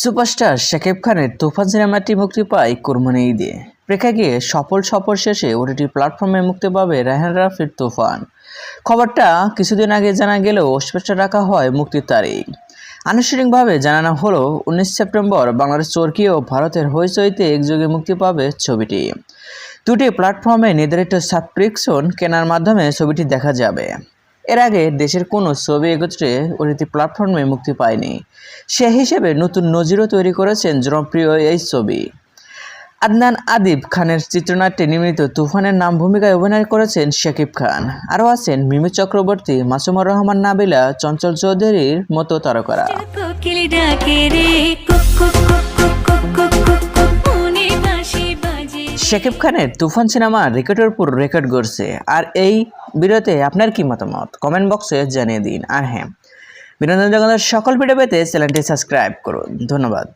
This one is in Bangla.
সুপারস্টার শাকিব খানের তুফান সিনেমাটি মুক্তি পায় কোরবানি ঈদে। প্রেক্ষাগৃহে সফল সফর শেষে ওটিটি প্ল্যাটফর্মে মুক্তি পাবে রায়হান রাফির তুফান। খবরটা কিছুদিন আগে জানা গেলেও স্পেশাল রাখা হয় মুক্তির তারিখ। আনুষ্ঠানিকভাবে জানানো হলো, উনিশ সেপ্টেম্বর বাংলাদেশ চরকি ও ভারতের হইচইতে একযোগে মুক্তি পাবে ছবিটি। দুটি প্ল্যাটফর্মে নির্ধারিত সাবস্ক্রিপশন কেনার মাধ্যমে ছবিটি দেখা যাবে। এর আগে দেশের কোনো ছবি এগোচ্ছে অতিথি প্ল্যাটফর্মে মুক্তি পায়নি। সে হিসেবে নতুন নজিরও তৈরি করেছেন জনপ্রিয় এই ছবি। আদনান আদিব খানের চিত্রনাট্যে নির্মিত তুফানের নাম ভূমিকায় অভিনয় করেছেন শাকিব খান। আরও আছেন মিমি চক্রবর্তী মাসুমার রহমান নাবিলা চঞ্চল চৌধুরীর মতো তারকারা। শাকিব খানের তুফান সিনেমা রেকর্ডের উপর রেকর্ড করছে আর এই ভিডিওতে আপনার কি মতামত? কমেন্ট বক্সে জানিয়ে দিন। আর হ্যাঁ বিনোদন জগতের সকল ভিডিও পেতে চ্যানেলটি সাবস্ক্রাইব করুন। ধন্যবাদ।